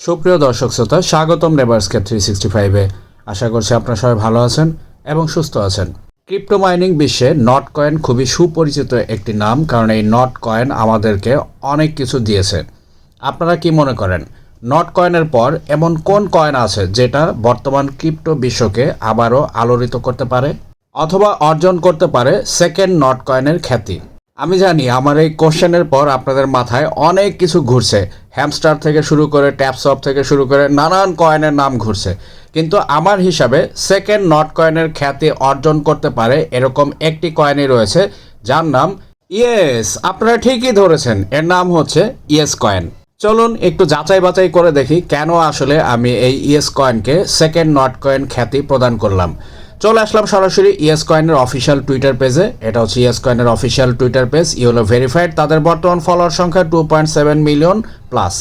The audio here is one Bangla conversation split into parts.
সুপ্রিয় দর্শক শ্রোতা, স্বাগতম নেবার্সকে থ্রি সিক্সটি ফাইভে আশা করছি আপনারা সবাই ভালো আছেন এবং সুস্থ আছেন। ক্রিপ্টো মাইনিং বিশ্বে নট কয়েন খুবই সুপরিচিত একটি নাম, কারণ এই নট কয়েন আমাদেরকে অনেক কিছু দিয়েছে। আপনারা কি মনে করেন নট কয়েনের পর এমন কোন কয়েন আছে যেটা বর্তমান ক্রিপ্টো বিশ্বকে আবারও আলোড়িত করতে পারে? অথবা অর্জন করতে পারে সেকেন্ড নট কয়েনের খ্যাতি। আমি জানি আমার এই কোশ্চেনের পর আপনাদের মাথায় অনেক কিছু ঘুরছে। হ্যামস্টার থেকে শুরু করে ট্যাপসপ থেকে শুরু করে নানান কয়েনের নাম ঘুরছে। কিন্তু আমার হিসাবে সেকেন্ড নট কয়েনের খ্যাতি অর্জন করতে পারে এরকম একটি কয়েনই রয়েছে, যার নাম ইয়েস আপনারা ঠিকই ধরেছেন। এর নাম হচ্ছে ইয়েস কয়েন চলুন একটু যাচাই বাছাই করে দেখি কেন আসলে আমি এই ইয়েস কয়েনকে সেকেন্ড নট কয়েন খ্যাতি প্রদান করলাম। চলে আসলাম সরাসরি ইয়েস কয়েনের অফিসিয়াল টুইটার পেজে এটা হচ্ছে ইয়েস কয়েনের অফিসিয়াল টুইটার পেজ ইউলো ভেরিফাইড তাদের বর্তমান ফলোয়ার সংখ্যা two point seven million plus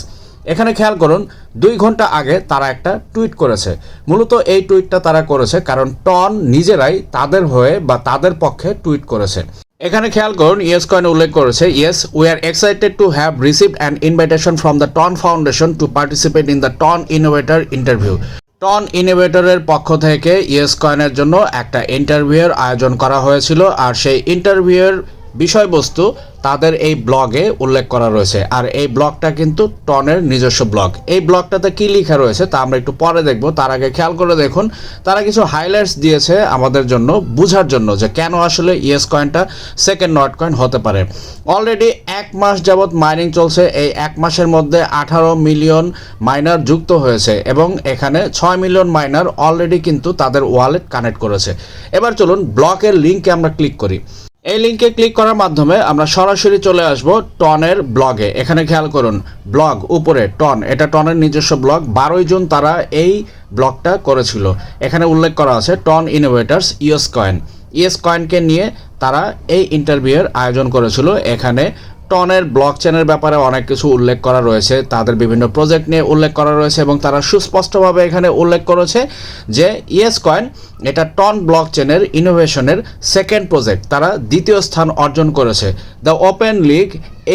এখানে খেয়াল করুন, দুই ঘণ্টা আগে তারা একটা টুইট করেছে। মূলত এই টুইটটা তারা করেছে কারণ টন নিজেরাই তাদের হয়ে বা তাদের পক্ষে টুইট করেছে। এখানে খেয়াল করুন ইয়েস কয়েন উল্লেখ করেছে yes we are excited to have received an invitation from the TON Foundation to participate in the TON innovator interview TON ইনোভেটরের পক্ষ থেকে ইয়েস কয়েনের জন্য একটা ইন্টারভিউয়ের আয়োজন করা হয়েছিল। আর সেই ইন্টারভিউয়ের বিষয়বস্তু তাদের এই ব্লগে উল্লেখ করা রয়েছে। আর এই ব্লগটা কিন্তু টনের নিজস্ব ব্লগ। এই ব্লগটাতে কি লেখা রয়েছে তা আমরা একটু পরে দেখব। তার আগে খেয়াল করে দেখুন, তারা কিছু হাইলাইটস দিয়েছে আমাদের জন্য বুঝার জন্য যে কেন আসলে ইয়েস কয়েনটা সেকেন্ড নট কয়েন হতে পারে। অলরেডি এক মাস যাবৎ মাইনিং চলছে। এই এক মাসের মধ্যে আঠারো মিলিয়ন মাইনার যুক্ত হয়েছে এবং এখানে ছয় মিলিয়ন মাইনার অলরেডি কিন্তু তাদের ওয়ালেট কানেক্ট করেছে। এবার চলুন ব্লকের লিঙ্কে আমরা ক্লিক করি। এই লিঙ্কে ক্লিক করার মাধ্যমে আমরা সরাসরি চলে আসব টনের ব্লগে। এখানে খেয়াল করুন, ব্লগ উপরে, টন। এটা টনের নিজস্ব ব্লগ। বারোই জুন তারা এই ব্লগটা করেছিল। এখানে উল্লেখ করা আছে, TON innovators Yes coin. Yes কয়েনকে নিয়ে তারা এই ইন্টারভিউয়ের আয়োজন করেছিল। এখানে টনের ব্লক চেনের ব্যাপারে অনেক কিছু উল্লেখ করা রয়েছে। তাদের বিভিন্ন প্রজেক্ট নিয়ে উল্লেখ করা রয়েছে এবং তারা সুস্পষ্টভাবে এখানে উল্লেখ করেছে যে ইয়েস কয়েন এটা টন ব্লক চেনের ইনোভেশনের সেকেন্ড প্রজেক্ট। তারা দ্বিতীয় স্থান অর্জন করেছে। দ্য ওপেন লিগ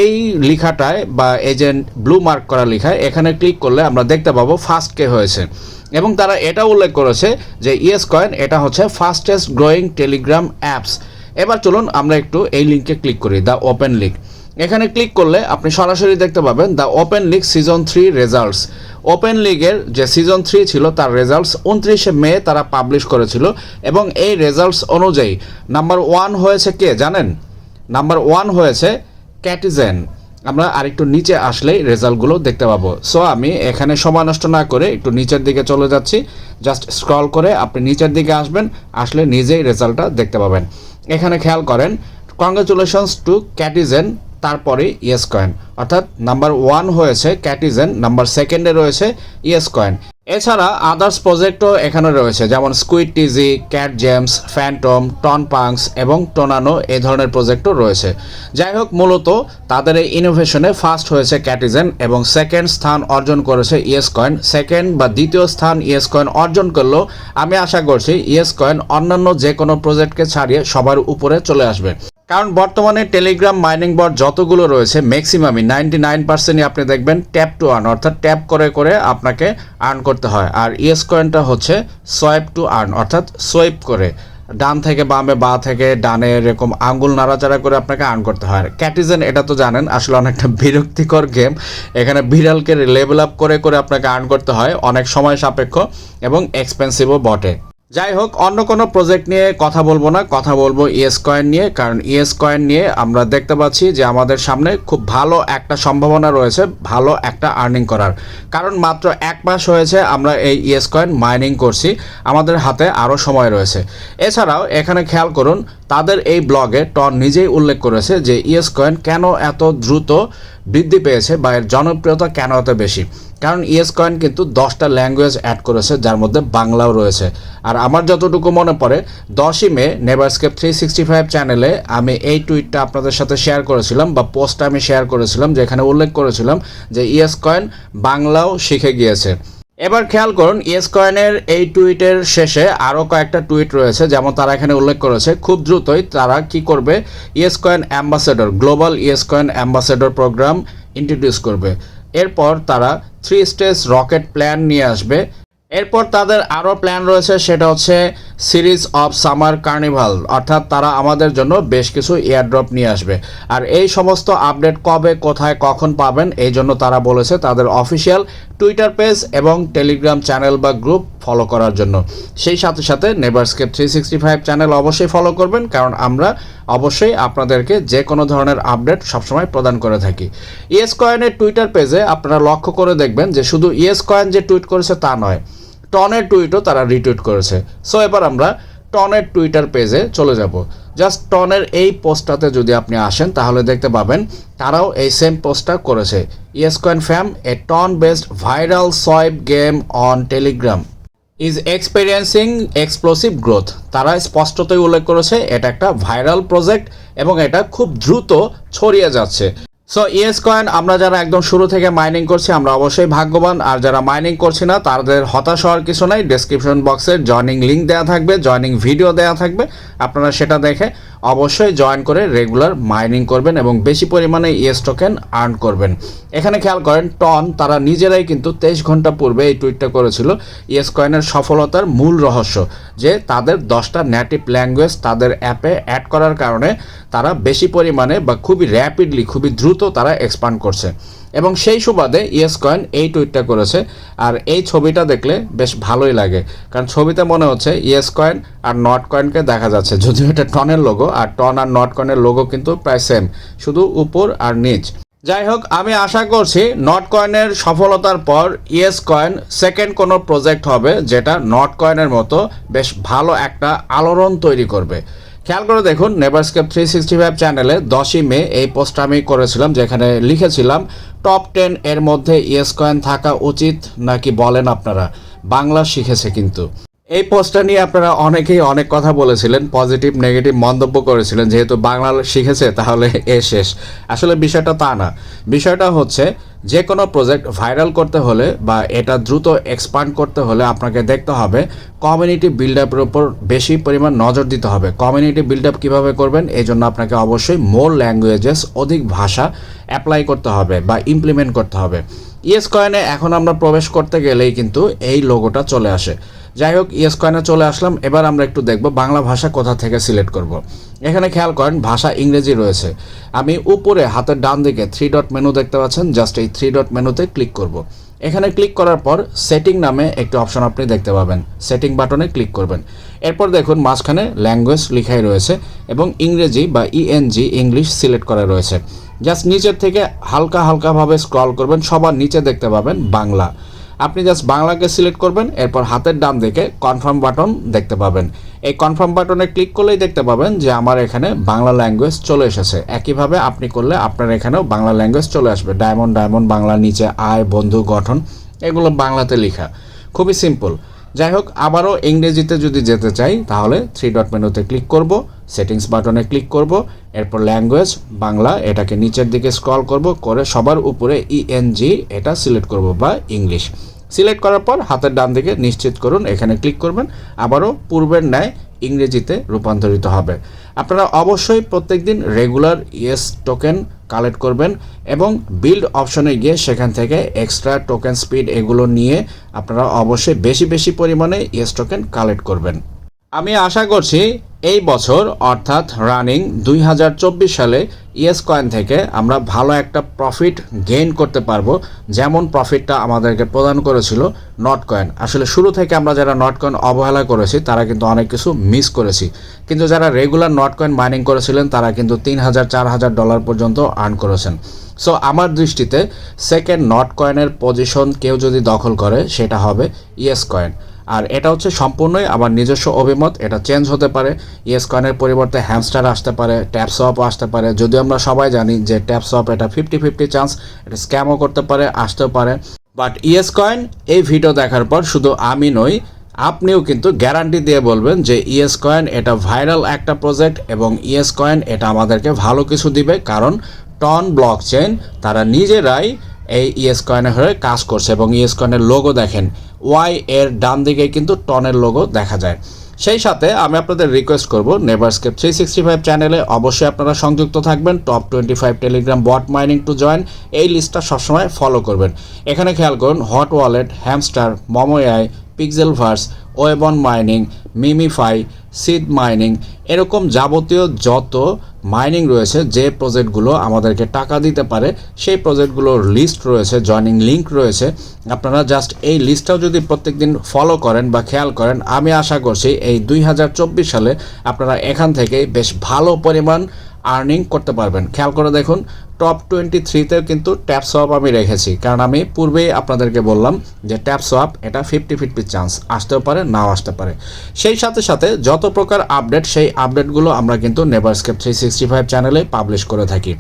এই লেখাটায় বা এজেন্ট ব্লু মার্ক করা লেখায় এখানে ক্লিক করলে আমরা দেখতে পাবো ফার্স্ট কে হয়েছে। এবং তারা এটা উল্লেখ করেছে যে ইয়েস কয়েন এটা হচ্ছে ফাস্টেস্ট গ্রোয়িং টেলিগ্রাম অ্যাপস। এবার চলুন আমরা একটু এই লিঙ্কে ক্লিক করি, দ্য ওপেন লিগ। এখানে ক্লিক করলে আপনি সরাসরি দেখতে পাবেন the open league season three results open লিগের যে সিজন থ্রি ছিল, তার রেজাল্টস উনত্রিশে মে তারা পাবলিশ করেছিল এবং এই রেজাল্টস অনুযায়ী নাম্বার ওয়ান হয়েছে কে জানেন? নাম্বার ওয়ান হয়েছে ক্যাটিজেন আমরা আরেকটু নিচে আসলেই রেজাল্টগুলো দেখতে পাবো। সো আমি এখানে সময় নষ্ট না করে একটু নিচের দিকে চলে যাচ্ছি। জাস্ট স্ক্রল করে আপনি নিচের দিকে আসবেন, আসলে নিজেই রেজাল্টটা দেখতে পাবেন। এখানে খেয়াল করেন কংগ্রেচুলেশনস টু ক্যাটিজেন তারপরে ইয়েস কয়েন অর্থাৎ নাম্বার ওয়ান হয়েছে ক্যাটিজেন নাম্বার সেকেন্ডে রয়েছে ইয়েস কয়েন এছাড়া আদার্স প্রজেক্টও এখানে রয়েছে, যেমন Squid TG Cat Gems Phantom TON Punks এবং টোনানো এ ধরনের প্রজেক্টও রয়েছে। যাই হোক, মূলত তাদের এই ইনোভেশনে ফার্স্ট হয়েছে ক্যাটিজেন এবং সেকেন্ড স্থান অর্জন করেছে ইয়েস কয়েন সেকেন্ড বা দ্বিতীয় স্থান ইয়েস কয়েন অর্জন করলেও আমি আশা করছি ইয়েস কয়েন অন্যান্য যে কোনো প্রজেক্টকে ছাড়িয়ে সবার উপরে চলে আসবে। কারণ বর্তমানে টেলিগ্রাম মাইনিং বট যতগুলো রয়েছে ম্যাক্সিমামই নাইনটি নাইন পার্সেন্টই আপনি দেখবেন ট্যাপ টু আর্ন অর্থাৎ ট্যাপ করে করে আপনাকে আর্ন করতে হয়। আর ইয়েস কয়েনটা হচ্ছে সোয়েপ টু আর্ন অর্থাৎ সোয়েপ করে। ডান থেকে বামে, বা থেকে ডানে এরকম আঙ্গুল নাড়াচাড়া করে আপনাকে আর্ন করতে হয়। আর ক্যাটিজেন এটা তো জানেন, আসলে অনেকটা বিরক্তিকর গেম এখানে বিড়ালকে লেভেল আপ করে করে আপনাকে আর্ন করতে হয়, অনেক সময় সাপেক্ষ এবং এক্সপেন্সিভও বটে। যাই হোক অন্য কোনো প্রজেক্ট নিয়ে কথা বলব না, কথা বলব ইএস কয়েন নিয়ে, কারণ ইএস কয়েন নিয়ে আমরা দেখতে পাচ্ছি যে আমাদের সামনে খুব ভালো একটা সম্ভাবনা রয়েছে, ভালো একটা আর্নিং করার। কারণ মাত্র এক মাস হয়েছে আমরা এই ইএস কয়েন মাইনিং করছি, আমাদের হাতে আরও সময় রয়েছে। এছাড়াও এখানে খেয়াল করুন, তাদের এই ব্লগে টন নিজেই উল্লেখ করেছে যে ইএস কয়েন কেন এত দ্রুত বৃদ্ধি পেয়েছে বা এর জনপ্রিয়তা কেন এত বেশি? কারণ ইয়েস কয়েন কিন্তু দশটা ল্যাঙ্গুয়েজ অ্যাড করেছে, যার মধ্যে বাংলাও রয়েছে। আর আমার যতটুকু মনে পড়ে, দশই মে নেভারস্কেপ থ্রি সিক্সটি ফাইভ চ্যানেলে আমি এই টুইটটা আপনাদের সাথে শেয়ার করেছিলাম বা পোস্টটা আমি শেয়ার করেছিলাম, যেখানে উল্লেখ করেছিলাম যে ইয়েস কয়েন বাংলাও শিখে গিয়েছে। এবার খেয়াল করুন ইয়েস কয়েনের এই টুইটের শেষে আরও কয়েকটা টুইট রয়েছে, যেমন তারা এখানে উল্লেখ করেছে, খুব দ্রুতই তারা কি করবে? Yes coin ambassador, global Yes coin ambassador program introduce করবে। এরপর তারা থ্রি স্টেজ রকেট প্ল্যান নিয়ে আসবে। এরপর তাদের আরও প্ল্যান রয়েছে, সেটা হচ্ছে সিরিজ অফ সামার কার্নিভাল, অর্থাৎ তারা আমাদের জন্য বেশ কিছু এয়ারড্রপ নিয়ে আসবে। আর এই সমস্ত আপডেট কবে, কোথায়, কখন পাবেন, এই জন্য তারা বলেছে তাদের অফিসিয়াল টুইটার পেজ এবং টেলিগ্রাম চ্যানেল বা গ্রুপ ফলো করার জন্য। সেই সাথে সাথে Neverscape three sixty five channel অবশ্যই ফলো করবেন, কারণ আমরা অবশ্যই আপনাদেরকে যে কোনো ধরনের আপডেট সবসময় প্রদান করে থাকি। ইয়েস কয়েনের টুইটার পেজে আপনারা লক্ষ্য করে দেখবেন যে শুধু ইয়েস কয়েন যে টুইট করেছে তা নয় টনের টুইটও তারা রিটুইট করেছে। সো এবার আমরা টনের টুইটার পেজে চলে যাব। জাস্ট টনের এই পোস্টটাতে যদি আপনি আসেন, তাহলে দেখতে পাবেন তারাও এই সেম পোস্টটা করেছে। Yes coin fam a TON based viral swipe game on Telegram is experiencing explosive growth তারা স্পষ্টতই উল্লেখ করেছে, এটা একটা ভাইরাল প্রজেক্ট এবং এটা খুব দ্রুত ছড়িয়ে যাচ্ছে। সো ইয়েস কয়েন আমরা যারা একদম শুরু থেকে মাইনিং করছি, আমরা অবশ্যই ভাগ্যবান। আর যারা মাইনিং করছি না, তাদের হতাশ হওয়ার কিছু নাই। ডেসক্রিপশন বক্সে জয়নিং লিঙ্ক দেওয়া থাকবে জয়নিং ভিডিও দেওয়া থাকবে। আপনারা সেটা দেখে অবশ্যই জয়েন করে রেগুলার মাইনিং করবেন এবং বেশি পরিমাণে ইয়েস টোকেন আর্ন করবেন। এখানে খেয়াল করেন টন তারা নিজেরাই কিন্তু তেইশ ঘণ্টা পূর্বে এই টুইটটা করেছিল ইয়েস কয়েনের সফলতার মূল রহস্য, যে তাদের দশটা নেটিভ ল্যাঙ্গুয়েজ তাদের অ্যাপে অ্যাড করার কারণে তারা বেশি পরিমাণে বা খুবই র্যাপিডলি খুবই দ্রুত তারা এক্সপান্ড করছে। এবং সেই সুবাদে ইয়েস কয়েন এই টুইটটা করেছে। আর এই ছবিটা দেখলে বেশ ভালোই লাগে। কারণ ছবিতে মনে হচ্ছে ইয়েস কয়েন আর নট কয়েনকে দেখা যাচ্ছে। যদিও এটা টনের লোগো আর টন আর নট কয়েনের লোগো কিন্তু প্রায় সেম শুধু উপর আর নিচ। যাই হোক, আমি আশা করছি নট কয়েনের সফলতার পর ইয়েস কয়েন সেকেন্ড কোনো প্রজেক্ট হবে যেটা নট কয়েনের মতো বেশ ভালো একটা আলোড়ন তৈরি করবে। খেয়াল করে দেখুন নেভারস্কেপ থ্রি সিক্সটি ফাইভ চ্যানেলে দশই মে এই পোস্টটা আমি করেছিলাম, যেখানে লিখেছিলাম টপ টেন এর মধ্যে ইয়েস কয়েন থাকা উচিত, নাকি বলেন আপনারা? বাংলা শিখেছে কিন্তু। এই পোস্টটা নিয়ে আপনারা অনেকেই অনেক কথা বলেছিলেন, পজিটিভ, নেগেটিভ মন্তব্য করেছিলেন, যেহেতু বাংলা শিখেছে, তাহলে এ শেষ। আসলে বিষয়টা তা না। বিষয়টা হচ্ছে যে কোনো প্রজেক্ট ভাইরাল করতে হলে বা এটা দ্রুত এক্সপান্ড করতে হলে আপনাকে দেখতে হবে কমিউনিটি বিল্ড আপের উপর বেশি পরিমাণ নজর দিতে হবে। কমিউনিটি বিল্ড আপ কীভাবে করবেন এই জন্য আপনাকে অবশ্যই মোর ল্যাঙ্গুয়েজেস অধিক ভাষা অ্যাপ্লাই করতে হবে বা ইমপ্লিমেন্ট করতে হবে। ইয়েস কয়েনে এখন আমরা প্রবেশ করতে গেলেই কিন্তু এই লোগোটা চলে আসে। যাই হোক, ইয়েস কয়েনে চলে আসলাম। এবার আমরা একটু দেখব বাংলা ভাষা কোথা থেকে সিলেক্ট করব। এখানে খেয়াল করেন, ভাষা ইংরেজি রয়েছে। আমি উপরে হাতের ডান দিকে থ্রি ডট মেনু দেখতে পাচ্ছেন জাস্ট এই থ্রি ডট মেনুতে ক্লিক করব। এখানে ক্লিক করার পর সেটিং নামে একটি অপশন আপনি দেখতে পাবেন। সেটিং বাটনে ক্লিক করবেন। এরপর দেখুন, মাঝখানে ল্যাঙ্গুয়েজ লিখাই রয়েছে এবং ইংরেজি বা ইএনজি ইংলিশ সিলেক্ট করা রয়েছে। জাস্ট নিচের থেকে হালকা হালকাভাবে স্ক্রল করবেন, সবার নিচে দেখতে পাবেন বাংলা। আপনি জাস্ট বাংলাকে সিলেক্ট করবেন, এরপর হাতের ডান দিকে কনফার্ম বাটন দেখতে পাবেন। এই কনফার্ম বাটনে ক্লিক করলেই দেখতে পাবেন যে আমার এখানে বাংলা ল্যাঙ্গুয়েজ চলে এসেছে। একইভাবে আপনি করলে আপনার এখানেও বাংলা ল্যাঙ্গুয়েজ চলে আসবে। ডায়মন্ড ডায়মন্ড বাংলা, নিচে আয়, বন্ধু, গঠন, এগুলো বাংলাতে লেখা। খুবই সিম্পল যাই হোক, আবারও ইংরেজিতে যদি যেতে চাই, তাহলে থ্রি ডট মেনুতে ক্লিক করব সেটিংস বাটনে ক্লিক করব, এরপর ল্যাঙ্গুয়েজ বাংলা, এটাকে নিচের দিকে স্ক্রল করব, করে সবার উপরে ইএনজি এটা সিলেক্ট করব বা ইংলিশ সিলেক্ট করার পর হাতের ডান দিকে নিশ্চিত করুন, এখানে ক্লিক করবেন, আবারও পূর্বের ন্যায় ইংরেজিতে রূপান্তরিত হবে। আপনারা অবশ্যই প্রত্যেকদিন রেগুলার ইয়েস টোকেন কালেক্ট করবেন এবং বিল্ড অপশনে গিয়ে সেখান থেকে এক্সট্রা টোকেন স্পিড এগুলো নিয়ে আপনারা অবশ্যই বেশি বেশি পরিমাণে ইয়েস টোকেন কালেক্ট করবেন। আমি আশা করছি এই বছর অর্থাৎ রানিং দুই হাজার চব্বিশ সালে ইয়েস কয়েন থেকে আমরা ভালো একটা প্রফিট গেইন করতে পারব, যেমন প্রফিটটা আমাদেরকে প্রদান করেছিল নট কয়েন। আসলে শুরু থেকে আমরা যারা নট কয়েন অবহেলা করেছি, তারা কিন্তু অনেক কিছু মিস করেছি। কিন্তু যারা রেগুলার নট কয়েন মাইনিং করেছিলেন, তারা কিন্তু তিন হাজার, চার হাজার ডলার পর্যন্ত আর্ন করেছেন। সো, আমার দৃষ্টিতে সেকেন্ড নট কয়েনের পজিশন কেউ যদি দখল করে, সেটা হবে ইয়েস কয়েন। আর এটা হচ্ছে সম্পূর্ণই আমার নিজস্ব অভিমত, এটা চেঞ্জ হতে পারে। ইয়েস কয়েনের পরিবর্তে হ্যামস্টার আসতে পারে ট্যাপসপও আসতে পারে। যদিও আমরা সবাই জানি যে ট্যাপসপ এটা ফিফটি ফিফটি চান্স এটা স্ক্যামও করতে পারে, আসতেও পারে। বাট ইয়েস কয়েন এই ভিডিও দেখার পর শুধু আমি নই, আপনিও কিন্তু গ্যারান্টি দিয়ে বলবেন যে ইয়েস কয়েন এটা ভাইরাল একটা প্রজেক্ট এবং ইয়েস কয়েন এটা আমাদেরকে ভালো কিছু দিবে, কারণ টন ব্লক চেন তারা নিজেরাই এই ইয়েস কয়েনের হয়ে কাজ করছে এবং ইয়েস কয়েনের লোগো দেখেন। ওয়াই এর ডান দিকে কিন্তু টনের লোগো দেখা যায়। সেই সাথে আমি আপনাদের রিকোয়েস্ট করব নেভারস্কেপ থ্রি সিক্সটি ফাইভ চ্যানেলে অবশ্যই আপনারা সংযুক্ত থাকবেন top twenty five Telegram bot mining to join এই লিস্টটা সবসময় ফলো করবেন। এখানে খেয়াল করুন হট ওয়ালেট হ্যামস্টার মমোয়াই পিক্সেল ভার্স ওয়েবন মাইনিং মিমিফাই সিড মাইনিং এরকম যাবতীয় যত মাইনিং রয়েছে, যে প্রজেক্টগুলো আমাদেরকে টাকা দিতে পারে, সেই প্রজেক্টগুলোর লিস্ট রয়েছে জয়নিং লিঙ্ক রয়েছে। আপনারা জাস্ট এই লিস্টটাও যদি প্রত্যেক দিন ফলো করেন বা খেয়াল করেন, আমি আশা করছি এই দুই হাজার চব্বিশ সালে আপনারা এখান থেকে বেশ ভালো পরিমাণ আর্নিং করতে পারবেন। খেয়াল করে দেখুন টপ টোয়েন্টি থ্রিতেও কিন্তু ট্যাপ সোয়াপ আমি রেখেছি। কারণ আমি পূর্বেই আপনাদেরকে বললাম যে ট্যাপ সোয়াপ এটা ফিফটি ফিফটি চান্স আসতেও পারে, নাও আসতে পারে। সেই সাথে সাথে যত প্রকার আপডেট সেই আপডেটগুলো আমরা কিন্তু নেভারস্কেপ থ্রি সিক্সটি ফাইভ চ্যানেলে পাবলিশ করে থাকি।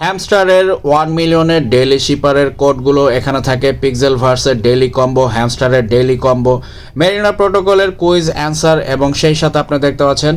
হ্যামস্টারের ওয়ান মিলিয়নের ডেইলি শিপারের কোডগুলো এখানে থাকে। পিক্সেল ভার্সের ডেইলি কম্বো হ্যামস্টারের ডেইলি কম্বো মেরিনা প্রোটোকলের কুইজ অ্যান্সার এবং সেই সাথে আপনি দেখতে পাচ্ছেন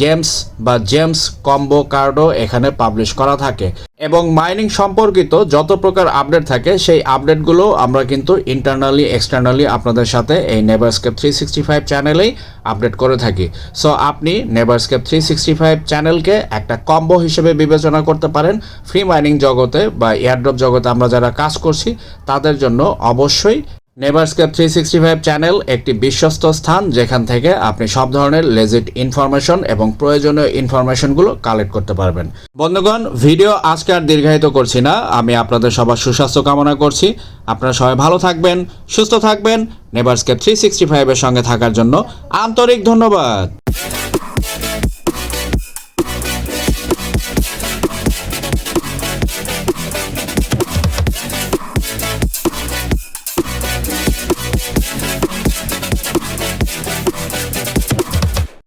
গেমস বা জেমস কম্বো কার্ডও এখানে পাবলিশ করা থাকে। এবং মাইনিং সম্পর্কিত যত প্রকার আপডেট থাকে, সেই আপডেটগুলো আমরা কিন্তু ইন্টারনালি এক্সটার্নালি আপনাদের সাথে এই নেভারস্কেপ থ্রি সিক্সটি ফাইভ চ্যানেলেই আপডেট করে থাকি। সো আপনি নেভারস্কেপ থ্রি সিক্সটি ফাইভ চ্যানেলকে একটা কম্বো হিসেবে বিবেচনা করতে পারেন। ফ্রি মাইনিং জগতে বা এয়ারড্রপ জগতে আমরা যারা কাজ করছি, তাদের জন্য অবশ্যই Neverscape three sixty five channel একটি বিশ্বস্ত স্থান যেখান থেকে আপনি সব ধরনের লেজিট ইনফরমেশন এবং প্রয়োজনীয় ইনফরমেশনগুলো কালেক্ট করতে পারবেন। বন্ধুগণ ভিডিও আজকে আর দীর্ঘায়িত করছি না। আমি আপনাদের সবার সুস্বাস্থ্য কামনা করছি। আপনারা সবাই ভালো থাকবেন, সুস্থ থাকবেন। নেভারস্কেপ থ্রি সিক্সটি ফাইভের সঙ্গে থাকার জন্য আন্তরিক ধন্যবাদ।